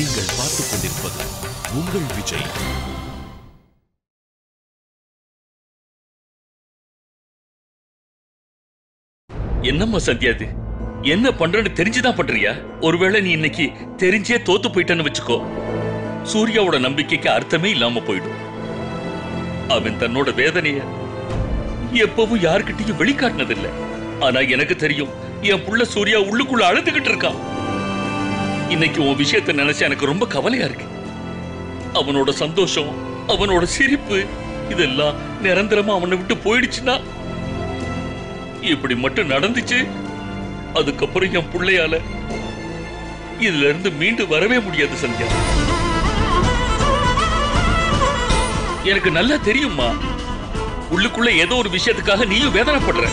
நீங்கள் பார்த்துக் கொண்டிருப்பது உங்கள் விஜய். என்னம்மா சத்யா இது? என்ன பண்றேன்னு தெரிஞ்சுதான் பண்றியா? ஒருவேளை நீ இன்னைக்கு தெரிஞ்சே தோத்து போயிட்டேன்னு வச்சுக்கோ. சூர்யாவோட நம்பிக்கைக்கு அர்த்தமே இல்லாம போயிடும். அவன் தன்னோட வேதனைய எப்பவும் யார்கிட்டயும் வெளிக்காட்டினதில்லை. ஆனா எனக்கு தெரியும் என் புள்ள சூர்யா உள்ளுக்குள்ள அழுதுகிட்டு இருக்கான் இன்னைக்கு உன் விஷயத்தை நினைச்சா எனக்கு ரொம்ப கவலையா இருக்கு. அவனோட சந்தோஷம் அவனோட சிரிப்பு இதெல்லாம் நிரந்தரமா அவனை விட்டு போயிடுச்சுன்னா? இப்படி மட்டும் நடந்துச்சு அதுக்கப்புறம் என் பிள்ளையால இதுல இருந்து மீண்டு வரவே முடியாது சந்தியா. எனக்கு நல்லா தெரியுமா உள்ளுக்குள்ள ஏதோ ஒரு விஷயத்துக்காக நீயும் வேதனைப்படுற.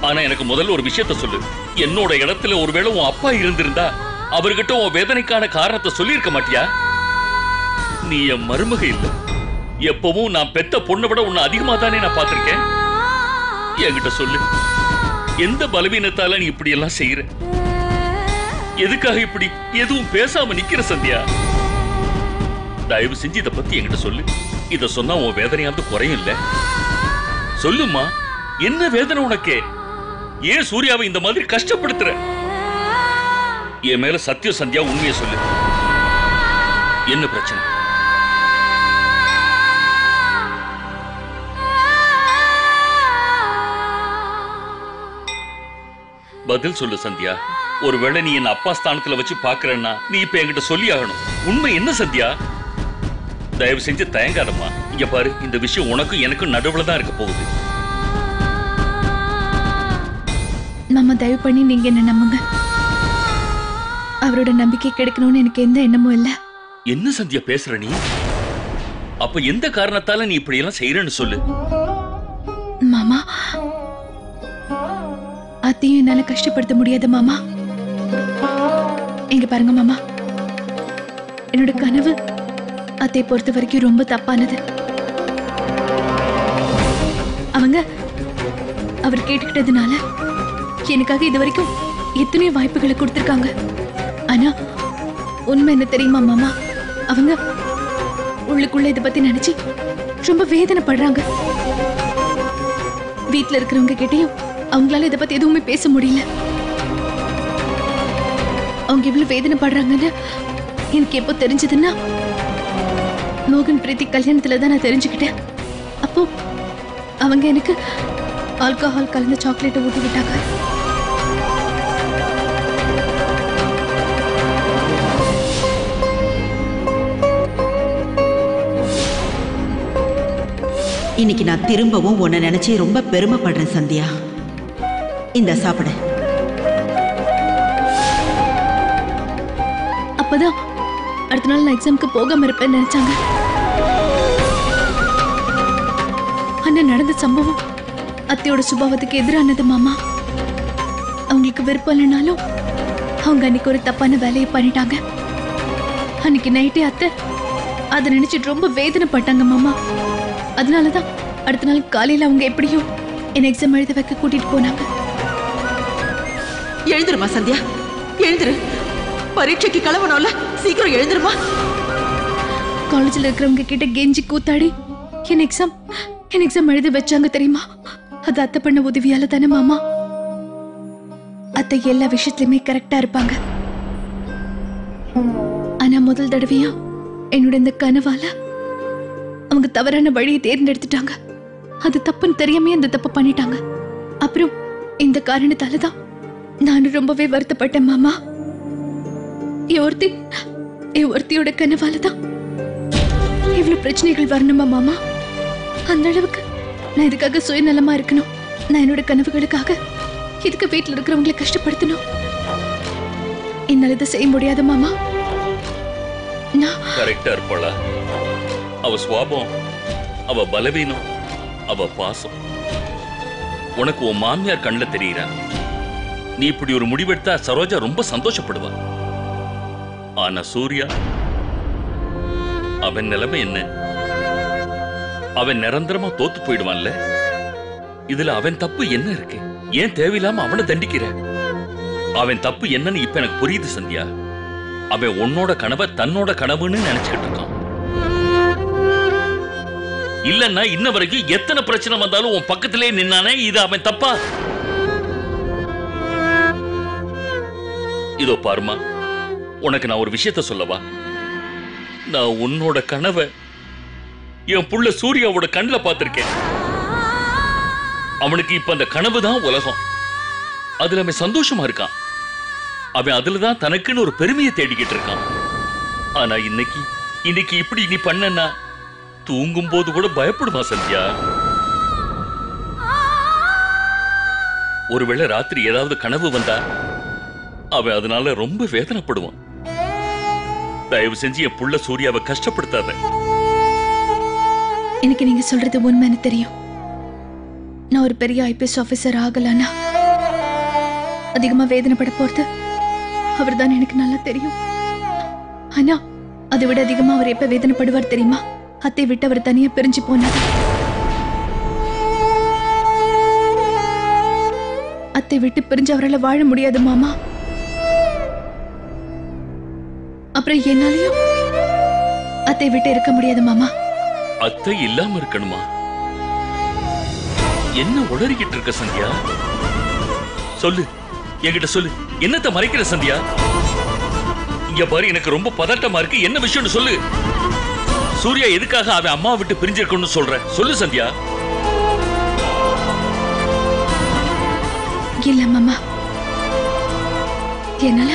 ஆனா எனக்கு முதல்ல ஒரு விஷயத்த சொல்லு. என்னோட இடத்துல ஒருவேளை உன் அப்பா இருந்திருந்தா அவர்கிட்ட உன் வேதனைக்கான காரணத்தை சொல்லியிருக்க மாட்டியா? நீ என் மருமக இல்ல. எப்பவும் நான் பெத்த பொண்ணை விட உன்னை அதிகமா தானே நான் பார்த்திருக்கேன். என்கிட்ட சொல்லு. எந்த பலவீனத்தால நீ இப்படி எல்லாம் செய்யற? எதுக்காக இப்படி எதுவும் பேசாம நிக்கிற சந்தியா? தயவு செஞ்சு இத பத்தி என்கிட்ட சொல்லு. இத சொன்னா உன் வேதனையாவது குறையும் இல்ல. சொல்லுமா என்ன வேதனை உனக்கு? ஏன் சூர்யாவை இந்த மாதிரி கஷ்டப்படுத்துற? என் மேல சத்திய சந்தியா உண்மையை சொல்லு. என்ன பிரச்சனை? பதில் சொல்லு சந்தியா. ஒருவேளை நீ என் அப்பா ஸ்தானத்துல வச்சு பாக்குறேன்னா நீ இப்ப என்கிட்ட சொல்லி ஆகணும். உண்மை என்ன சந்தியா? தயவு செஞ்சு தயங்காதம்மா. இங்க பாரு இந்த விஷயம் உனக்கும் எனக்கும் நடுவுல தான் இருக்க போகுது. மாமா தயவு பண்ணி நீங்க என்ன நம்புங்க? அவரோட நம்பிக்கை கிடைக்கணும்னு எனக்கு எந்த எண்ணமும் இல்ல. என்ன சந்தியா பேசுற நீ? அப்ப எந்த காரணத்தால நீ இப்படி எல்லாம் செய்யறன்னு சொல்லு. மாமா அத்தையும் என்னால கஷ்டப்படுத்த முடியாது மாமா. இங்க பாருங்க மாமா. என்னோட கனவு அத்தை பொறுத்த வரைக்கும் ரொம்ப தப்பானது. அவங்க அவர் கேட்டுக்கிட்டதுனால எனக்காக இது வரைக்கும் எத்தனையோ வாய்ப்புகளை கொடுத்திருக்காங்க. ஆனா உண்மை என்ன தெரியுமா மாமா? அவங்க உள்ளுக்குள்ள இதை பத்தி நினைச்சு ரொம்ப வேதனைப்படுறாங்க. வீட்டுல இருக்கிறவங்க கிட்டயும் அவங்களால இதை பத்தி எதுவுமே பேச முடியல. அவங்க எவ்வளவு வேதனைப்படுறாங்கன்னு எனக்கு எப்போ தெரிஞ்சதுன்னா மோகன் பிரீத்தி கல்யாணத்துல தான் நான் தெரிஞ்சுக்கிட்டேன். அப்போ அவங்க எனக்கு ஆல்கஹால் கலந்த சாக்லேட்டை ஊட்டி விட்டாங்க இன்னைக்கு நான் திரும்பவும் உன்னை நினைச்சு ரொம்ப பெருமைப்படுறேன் சந்தியா. இந்த சாப்பிட. அப்பதான் அடுத்த நாள் நான் எக்ஸாமுக்கு போகாம இருப்பேன்னு நினைச்சாங்க. ஆனா நடந்த சம்பவம் அத்தையோட சுபாவத்துக்கு எதிரானது மாமா. அவங்களுக்கு விருப்பம் இல்லைனாலும் அவங்க அன்னைக்கு ஒரு தப்பான வேலையை பண்ணிட்டாங்க. அன்னைக்கு நைட்டே அத்தை அதை நினைச்சிட்டு ரொம்ப வேதனைப்பட்டாங்க மாமா. அதனாலதான் அடுத்த நாள் காலையில அவங்க எப்படியும் என்ன எக்ஸாம் எழுத வைக்க கூட்டிட்டு போனாங்க. எழுந்துருமா சந்தியா? எழுந்துரு. பரீட்சைக்கு கிளம்பணும்ல? சீக்கிரம் எழுந்துருமா? காலேஜ்ல இருக்கிறவங்க கிட்ட கெஞ்சி கூத்தாடி என் எக்ஸாம் என் எக்ஸாம் எழுத வச்சாங்க தெரியுமா? அது அத்தை பண்ண உதவியால தானே மாமா? அத்தை எல்லா விஷயத்துலயுமே கரெக்டா இருப்பாங்க. ஆனா முதல் தடவையா என்னோட இந்த கனவால அவங்க தவறான வழியை தேர்ந்தெடுத்துட்டாங்க. அது தப்புன்னு தெரியாமே அந்த தப்பு பண்ணிட்டாங்க. அப்புறம் இந்த காரணத்தால தான் நான் ரொம்பவே வருத்தப்பட்டேன் மாமா. என் ஒருத்தி என் ஒருத்தியோட கனவால தான் இவ்வளவு பிரச்சனைகள் வரணுமா மாமா? அந்த அளவுக்கு நான் இதுக்காக சுயநலமா இருக்கணும். நான் என்னோட கனவுகளுக்காக இதுக்கு வீட்டில் இருக்கிறவங்களை கஷ்டப்படுத்தணும். என்னால இதை செய்ய முடியாது மாமா. நான் கரெக்டா இருப்பாளா? அவ சுவாபம் அவ பலவீனம் அவ பாசம். உனக்கு உன் மாமியார் கண்ணுல தெரியுறா. நீ இப்படி ஒரு முடிவெடுத்தா சரோஜா ரொம்ப சந்தோஷப்படுவா. ஆனா சூர்யா அவன் நிலைமை என்ன? அவன் நிரந்தரமா தோத்து போயிடுவான்ல? இதுல அவன் தப்பு என்ன இருக்கு? ஏன் தேவையில்லாம அவனை தண்டிக்கிற? அவன் தப்பு என்னன்னு இப்ப எனக்கு புரியுது சந்தியா. அவன் உன்னோட கனவை தன்னோட கனவுன்னு நினைச்சுக்கிட்டு இருக்கான். இல்லன்னா இன்ன வரைக்கும் எத்தனை பிரச்சனை வந்தாலும் உன் பக்கத்திலே நின்னானே இது அவன் தப்பா? இதோ பாருமா உனக்கு நான் ஒரு விஷயத்த சொல்லவா? நான் உன்னோட கனவை என் புள்ள சூர்யாவோட கண்ணுல பார்த்திருக்கேன். அவனுக்கு இப்ப அந்த கனவு தான் உலகம். அதுல அவன் சந்தோஷமா இருக்கான். அவன் அதுல தான் தனக்குன்னு ஒரு பெருமையை தேடிக்கிட்டு இருக்கான். ஆனா இன்னைக்கு இன்னைக்கு இப்படி நீ பண்ணனா தூங்கும் போது கூட பயப்படுமா சந்தியா? ஒருவேளை ராத்திரி ஏதாவது கனவு வந்தா அவன் அதனால ரொம்ப வேதனைப்படுவான். தயவு செஞ்சு என் புள்ள சூர்யாவை கஷ்டப்படுத்தாத. எனக்கு நீங்க சொல்றது உண்மைன்னு தெரியும். நான் ஒரு பெரிய ஐபிஎஸ் ஆபீசர் ஆகலானா அதிகமா வேதனைப்பட போறது அவர்தான் எனக்கு நல்லா தெரியும். ஆனா அதை விட அதிகமா அவர் எப்ப வேதனைப்படுவார் தெரியுமா? அத்தை விட்டு அவர் தனியா பிரிஞ்சு போனார். அத்தை விட்டு பிரிஞ்சு அவரால் வாழ முடியாது மாமா. அப்புறம் என்னாலையும் அத்தை விட்டு இருக்க முடியாது மாமா. அத்தை இல்லாம இருக்கணுமா? என்ன உளறிக்கிட்டு இருக்க சந்தியா? சொல்லு. என்கிட்ட சொல்லு. என்னத்த மறைக்கிற சந்தியா? இங்க பாரு எனக்கு ரொம்ப பதட்டமா இருக்கு. என்ன விஷயம்னு சொல்லு. சூர்யா எதுக்காக அவன் அம்மா விட்டு பிரிஞ்சிருக்கணும்னு சொல்ற? சொல்லு சந்தியா. இல்ல மாமா. என்னால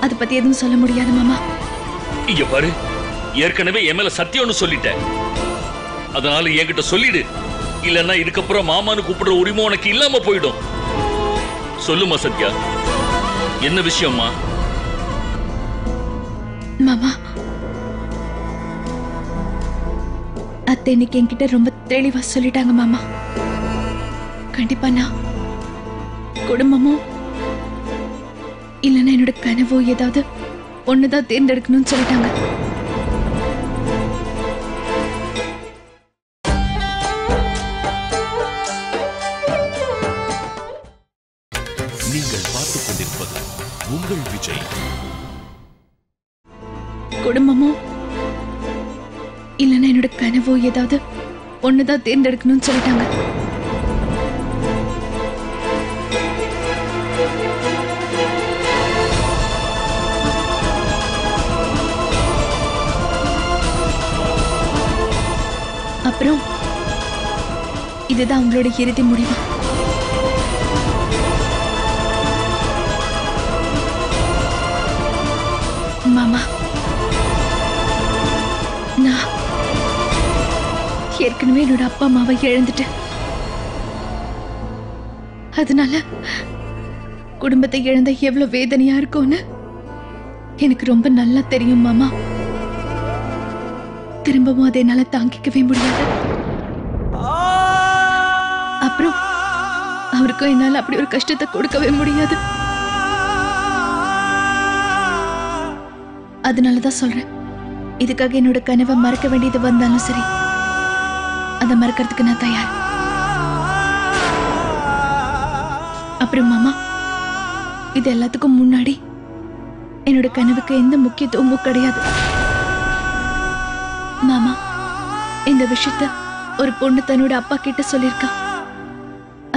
அத பத்தி எதுவும் சொல்ல முடியாது மாமா. இங்க பாரு. ஏற்கனவே என் மேல சத்தியம்னு சொல்லிட்டேன் அதனால என்கிட்ட சொல்லிடு. இல்லன்னா இதுக்கப்புறம் மாமான்னு கூப்பிடுற உரிமை உனக்கு இல்லாம போயிடும். சொல்லுமா சத்யா என்ன விஷயம்மா? மாமா அத்தை இன்னைக்கு என்கிட்ட ரொம்ப தெளிவா சொல்லிட்டாங்க மாமா. கண்டிப்பா நான் குடும்பமோ இல்லைன்னா என்னோட கனவோ ஏதாவது ஒண்ணுதான் தேர்ந்தெடுக்கணும்னு சொல்லிட்டாங்க. என்னோட ஏதாவது ஒண்ணுதான் தேர்ந்தெடுக்கணும்னு சொல்லிட்டாங்க. அப்புறம் இதுதான் உங்களோட இறுதி முடிவு. ஏற்கனவே என்னோட அப்பா அம்மாவை இழந்துட்டேன். அதனால குடும்பத்தை இழந்த எவ்வளவு வேதனையா இருக்கும்னு எனக்கு ரொம்ப நல்லா தெரியும் மாமா. திரும்பவும் அதை என்னால தாங்கிக்கவே முடியாது. அப்புறம் அவருக்கும் என்னால அப்படி ஒரு கஷ்டத்தை கொடுக்கவே முடியாது. அதனாலதான் சொல்றேன். இதுக்காக என்னோட கனவை மறக்க வேண்டியது வந்தாலும் சரி. அதை மறக்கிறதுக்கு நான் தயார். அப்புறம் மாமா இது எல்லாத்துக்கும் முன்னாடி என்னோட கனவுக்கு எந்த முக்கியத்துவமும் கிடையாது. மாமா இந்த விஷயத்த ஒரு பொண்ணு தன்னோட அப்பா கிட்ட சொல்லியிருக்கா.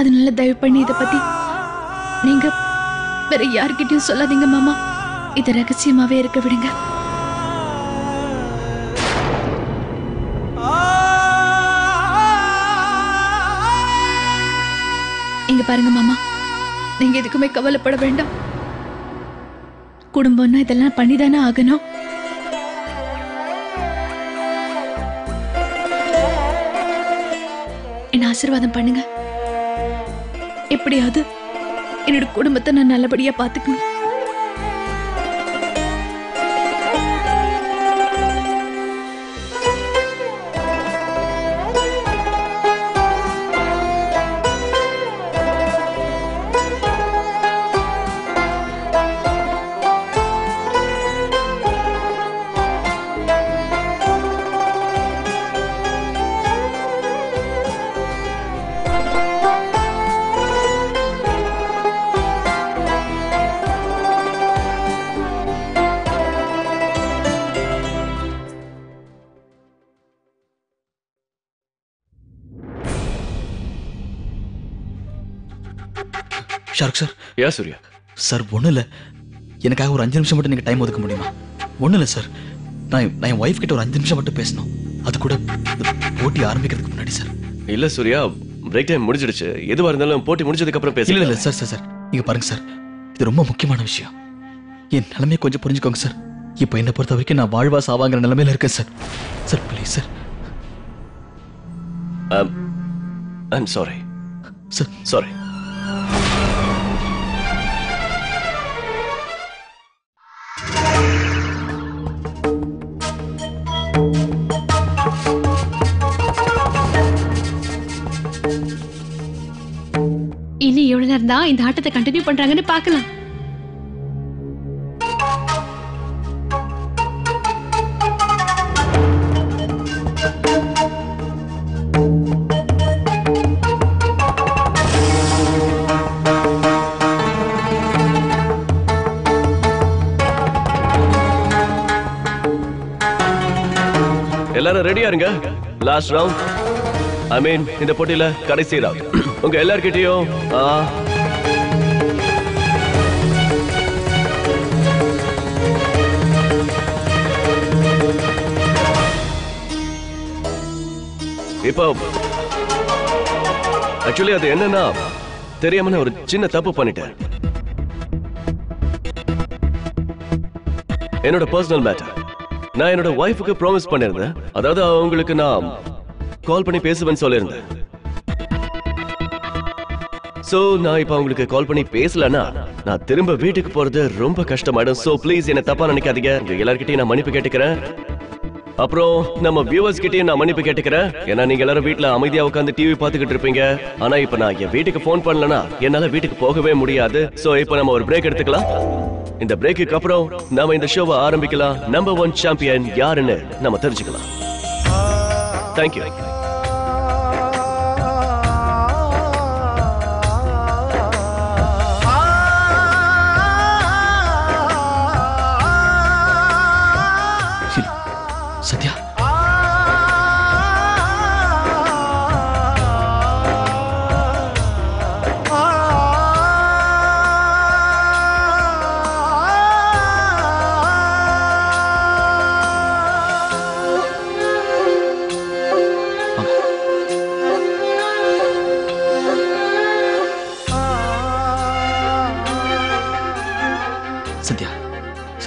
அதனால தயவு பண்ணி இதை பத்தி நீங்க வேற யார்கிட்டயும் சொல்லாதீங்க மாமா. இதை ரகசியமாவே இருக்க விடுங்க. பாருங்க மாமா. நீங்க எதுக்குமே கவலைப்பட வேண்டாம். குடும்பம்னா இதெல்லாம் பண்ணிதானே ஆகணும். என்ன ஆசீர்வாதம் பண்ணுங்க. எப்படியாவது என்னோட குடும்பத்தை நான் நல்லபடியா பாத்துக்கணும். யா சூர்யா? சார் ஒன்றும் இல்லை. எனக்காக ஒரு அஞ்சு நிமிஷம் மட்டும் நீங்கள் டைம் ஒதுக்க முடியுமா? ஒன்றும் இல்லை சார். நான் நான் என் ஒய்ஃப் கிட்ட ஒரு அஞ்சு நிமிஷம் மட்டும் பேசணும். அது கூட போட்டி ஆரம்பிக்கிறதுக்கு முன்னாடி சார். இல்ல சூர்யா. பிரேக் டைம் முடிஞ்சிடுச்சு. எதுவா இருந்தாலும் போட்டி முடிஞ்சதுக்கு அப்புறம் இல்லை சார் சார் சார். நீங்கள் பாருங்க சார். இது ரொம்ப முக்கியமான விஷயம். என் நிலைமையை கொஞ்சம் புரிஞ்சுக்கோங்க சார். இப்போ என்னை பொறுத்த வரைக்கும் நான் வாழ்வா சாவாங்கிற நிலைமையில இருக்கேன் sir. Sir please sir. I'm sorry sir. Sorry இனி தான் இந்த ஆட்டத்தை கண்டினியூ பண்றாங்கன்னு பார்க்கலாம். எல்லாரும் ரெடியா இருங்க? லாஸ்ட் ரவுண்ட் ஐ மீன் இந்த போட்டியில கடைசி ரவுண்ட் உங்க எல்லார்கிட்டயும் இப்போ ஆக்சுவலி அது என்னன்னா தெரியாம நான் ஒரு சின்ன தப்பு பண்ணிட்டேன். என்னோட பர்சனல் மேட்டர் நான் என்னோட ஒய்ஃபுக்கு ப்ராமிஸ் பண்ணியிருந்தேன் அதாவது அவங்களுக்கு நான் கால் பண்ணி பேசுவேன்னு சொல்லியிருந்தேன். சோ நான் இப்ப உங்களுக்கு கால் பண்ணி பேசலனா நான் திரும்ப வீட்டுக்கு போறது ரொம்ப கஷ்டமாயிடும். சோ ப்ளீஸ் என்ன தப்பா நினைக்காதீங்க. உங்க எல்லார்கிட்டயும் நான் மன்னிப்பு கேட்டுக்கிறேன். அப்புறம் நம்ம வியூவர்ஸ் கிட்டயும் நான் மன்னிப்பு கேட்டுக்கிறேன். ஏன்னா நீங்க எல்லாரும் வீட்டுல அமைதியா உட்காந்து டிவி பாத்துக்கிட்டு இருப்பீங்க. ஆனா இப்ப நான் என் வீட்டுக்கு போன் பண்ணலனா என்னால வீட்டுக்கு போகவே முடியாது. சோ இப்ப நம்ம ஒரு பிரேக் எடுத்துக்கலாம். இந்த பிரேக்குக்கு அப்புறம் நாம இந்த ஷோவை ஆரம்பிக்கலாம். நம்பர் ஒன் சாம்பியன் யாருன்னு நம்ம தெரிஞ்சுக்கலாம். தேங்க்யூ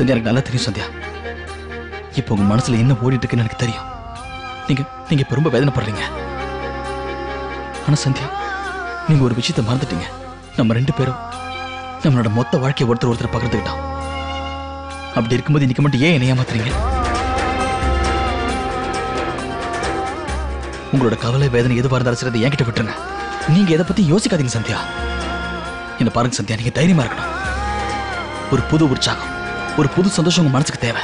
சந்தியா எனக்கு நல்லா தெரியும் சந்தியா. இப்போ உங்க மனசுல என்ன ஓடிட்டு இருக்குன்னு எனக்கு தெரியும். நீங்க நீங்க ரொம்ப வேதனைப்படுறீங்க. ஆனா சந்தியா நீங்க ஒரு விஷயத்தை மறந்துட்டீங்க. நம்ம ரெண்டு பேரும் நம்மளோட மொத்த வாழ்க்கையை ஒருத்தர் ஒருத்தர் பகிர்ந்துக்கிட்டோம். அப்படி இருக்கும்போது இன்னைக்கு மட்டும் ஏன் என்ன ஏமாத்துறீங்க? உங்களோட கவலை வேதனை எதுவாக இருந்தாலும் சரி அதை என்கிட்ட விட்டுருங்க. நீங்க எதை பத்தி யோசிக்காதீங்க சந்தியா. என்ன பாருங்க சந்தியா நீங்க தைரியமா இருக்கணும். ஒரு புது உற்சாகம். ஒரு புது சந்தோஷம் உங்க மனசுக்கு தேவை.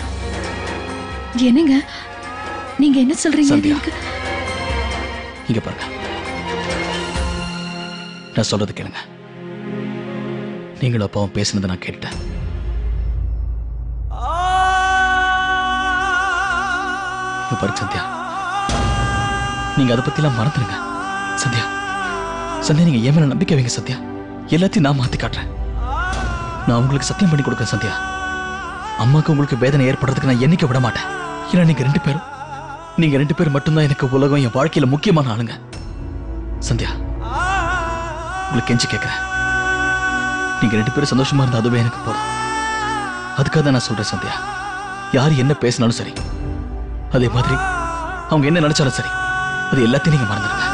என்னங்க? நீங்க என்ன சொல்றீங்க? சந்தியா. இங்க பாருங்க. நான் சொல்றது கேளுங்க. நீங்களும் அப்பாவும் பேசுனதை நான் கேட்டேன் பாருங்க சந்தியா. நீங்க அதை பத்திலாம் மறந்துடுங்க சந்தியா. சந்தியா நீங்க ஏன் மேல நம்பிக்கை வைங்க சந்தியா. எல்லாத்தையும் நான் மாத்தி காட்டுறேன். நான் உங்களுக்கு சத்தியம் பண்ணி கொடுக்குறேன் சந்தியா. அம்மாக்கு உங்களுக்கு வேதனை ஏற்படுறதுக்கு நான் என்னைக்கு விட மாட்டேன். ஏன்னா நீங்க ரெண்டு பேரும் நீங்க ரெண்டு பேரும் மட்டும்தான் எனக்கு உலகம் என் வாழ்க்கையில முக்கியமான ஆளுங்க. சந்தியா உங்களுக்கு கெஞ்சி கேட்கிறேன் நீங்க ரெண்டு பேரும் சந்தோஷமா இருந்தா அதுவே எனக்கு போதும். அதுக்காக தான் நான் சொல்றேன் சந்தியா. யார் என்ன பேசினாலும் சரி. அதே மாதிரி அவங்க என்ன நினைச்சாலும் சரி. அது எல்லாத்தையும் நீங்க மறந்துடுங்க.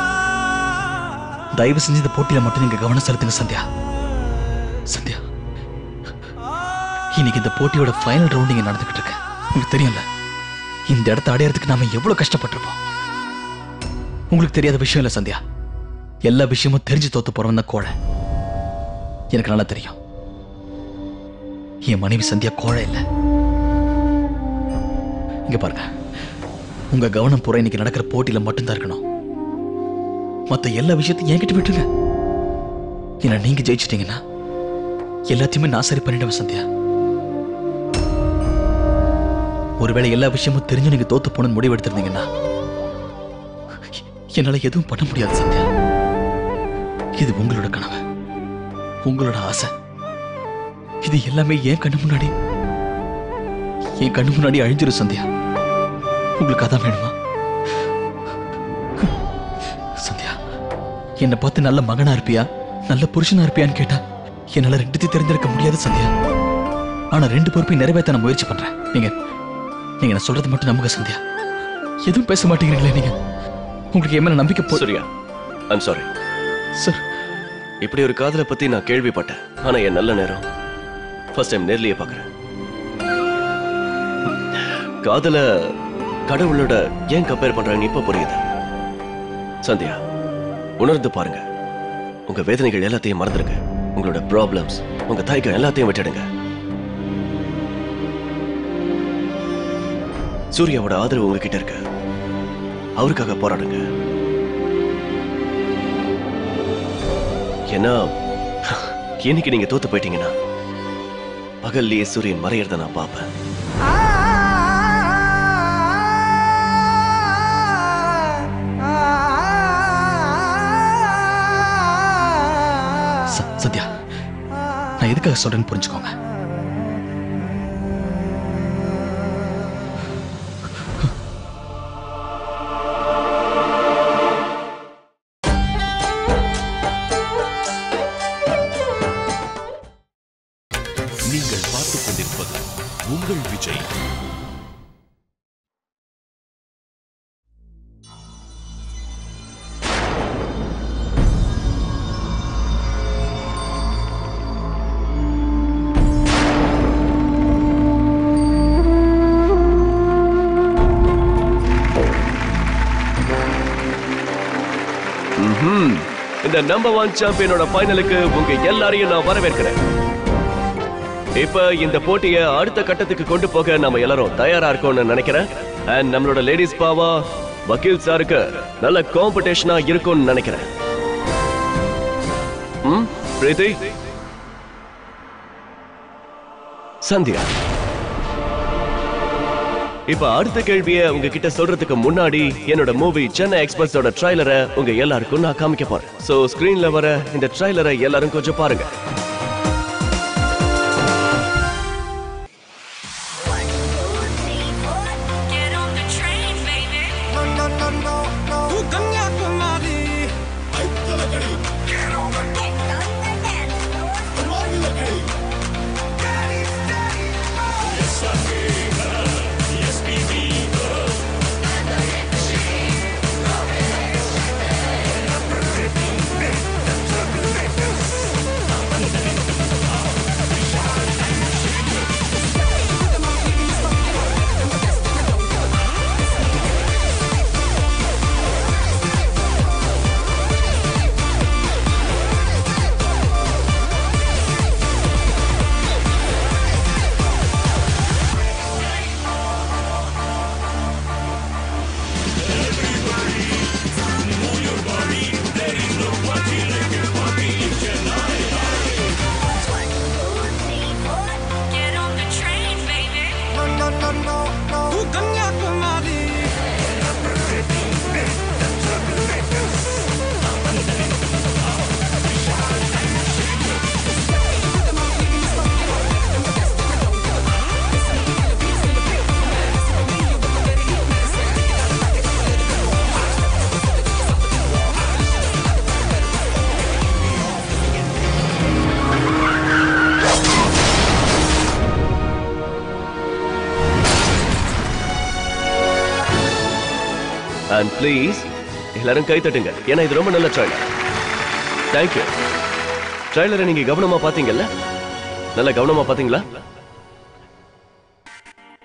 தயவு செஞ்சு இந்த போட்டியில மட்டும் நீங்க கவனம் செலுத்துங்க சந்தியா. சந்தியா இன்னைக்கு இந்த போட்டியோட ஃபைனல் ரவுண்ட் இங்கே நடந்துகிட்டு இருக்கு. உங்களுக்கு தெரியும்ல இந்த இடத்த அடையறதுக்கு நாம எவ்வளவு கஷ்டப்பட்டிருப்போம்? உங்களுக்கு தெரியாத விஷயம் இல்ல சந்தியா. எல்லா விஷயமும் தெரிஞ்சு தோத்து போறவன் தான் கோழை. எனக்கு நல்லா தெரியும். என் மனைவி சந்தியா கோழை இல்ல. இங்க பாருங்க உங்க கவனம் பூரா இன்னைக்கு நடக்கிற போட்டியில மட்டும்தான் இருக்கணும். மத்த எல்லா விஷயத்தையும் என்கிட்ட விட்டுருங்க. ஏன்னா நீங்க ஜெயிச்சிட்டீங்கன்னா எல்லாத்தையுமே நான் சரி பண்ணிடுவேன் சந்தியா. ஒருவேளை எல்லா விஷயமும் தெரிஞ்சு நீங்க தோத்து போன முடிவு எடுத்திருந்தீங்கன்னா என்னால எதுவும் பண்ண முடியாது சந்தியா இது உங்களோட கனவு. உங்களோட ஆசை. இது எல்லாமே என் கண்ணு முன்னாடி. என் கண்ணு முன்னாடி அழிஞ்சிரும் சந்தியா உங்களுக்கு அதான் வேணுமா? சந்தியா என்னை பார்த்து நல்ல மகனா இருப்பியா? நல்ல புருஷனா இருப்பியான்னு கேட்டா என்னால ரெண்டுத்தையும் தெரிஞ்சிருக்க முடியாது சந்தியா ஆனா ரெண்டு பொறுப்பையும் நிறைவேற்ற நான் முயற்சி பண்றேன். நீங்க நீங்க நான் சொல்றது மட்டும் நம்புங்க சந்தியா. எதுவும் பேச மாட்டேங்கிறீங்களே நீங்க. உங்களுக்கு என் மேல நம்பிக்கை போ சூர்யா. ஐம் சாரி சார் இப்படி ஒரு காதலை பத்தி நான் கேள்விப்பட்டேன். ஆனா என் நல்ல நேரம் ஃபர்ஸ்ட் டைம் நேர்லயே பார்க்கறேன். காதல கடவுளோட ஏன் கம்பேர் பண்றாங்கன்னு இப்ப புரியுது. சந்தியா உணர்ந்து பாருங்க. உங்க வேதனைகள் எல்லாத்தையும் மறந்துடுங்க. உங்களோட ப்ராப்ளம்ஸ் உங்க தாய்க்கம் எல்லாத்தையும் விட்டுடுங்க. சூர்யாவோட ஆதரவு உங்ககிட்ட இருக்கு. அவருக்காக போராடுங்க. ஏன்னா இன்னைக்கு நீங்க தோத்து போயிட்டீங்கன்னா பகல்லையே சூரியன் மறையறத நான் பார்ப்பேன். ச- சத்யா நான் எதுக்காக சொல்றேன்னு புரிஞ்சுக்கோங்க. நீங்கள் பார்த்துக் கொண்டிருப்பது உங்கள் விஜய். இந்த நம்பர் ஒன் சாம்பியனோட ஃபைனலுக்கு உங்க எல்லாரையும் நான் வரவேற்கிறேன். இப்ப இந்த போட்டியை அடுத்த கட்டத்துக்கு கொண்டு போக நம்ம எல்லாரும் தயாரா இருக்கோம்னு நினைக்கிறேன். அண்ட் நம்மளோட லேடிஸ் பாவா வக்கீல் சாருக்கு நல்ல காம்படிஷனா இருக்கும்னு நினைக்கிறேன். ம் பிரீத்தி? சந்தியா இப்ப அடுத்த கேள்வியை உங்ககிட்ட சொல்றதுக்கு முன்னாடி என்னோட மூவி சென்னை எக்ஸ்பிரஸோட ட்ரைலரை உங்க எல்லாருக்கும் நான் காமிக்க போறேன். சோ ஸ்கிரீன்ல வர இந்த ட்ரைலரை எல்லாரும் கொஞ்சம் பாருங்க. அண்ட் ப்ளீஸ் எல்லாரும் கை தட்டுங்க. ஏன்னா இது ரொம்ப நல்ல ட்ரைலர் தேங்க்யூ ட்ரைலரை நீங்க கவனமா பாத்தீங்கல்ல? நல்ல கவனமா பாத்தீங்களா?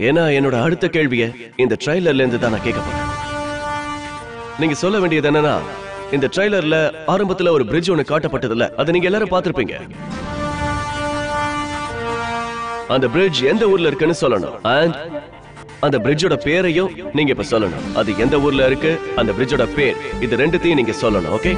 ஏன்னா என்னோட அடுத்த கேள்வியை இந்த ட்ரைலர்ல இருந்து தான் நான் கேட்க போறேன். நீங்க சொல்ல வேண்டியது என்னன்னா இந்த ட்ரைலர்ல ஆரம்பத்துல ஒரு பிரிட்ஜ் ஒன்னு காட்டப்பட்டதுல அதை நீங்க எல்லாரும் பார்த்திருப்பீங்க. அந்த பிரிட்ஜ் எந்த ஊர்ல இருக்குன்னு சொல்லணும். அண்ட் அந்த பிரிட்ஜோட பேரையும் நீங்க இப்ப சொல்லணும். அது எந்த ஊர்ல இருக்கு? அந்த பிரிட்ஜோட பேர். இது ரெண்டுத்தையும் நீங்க சொல்லணும் ஓகே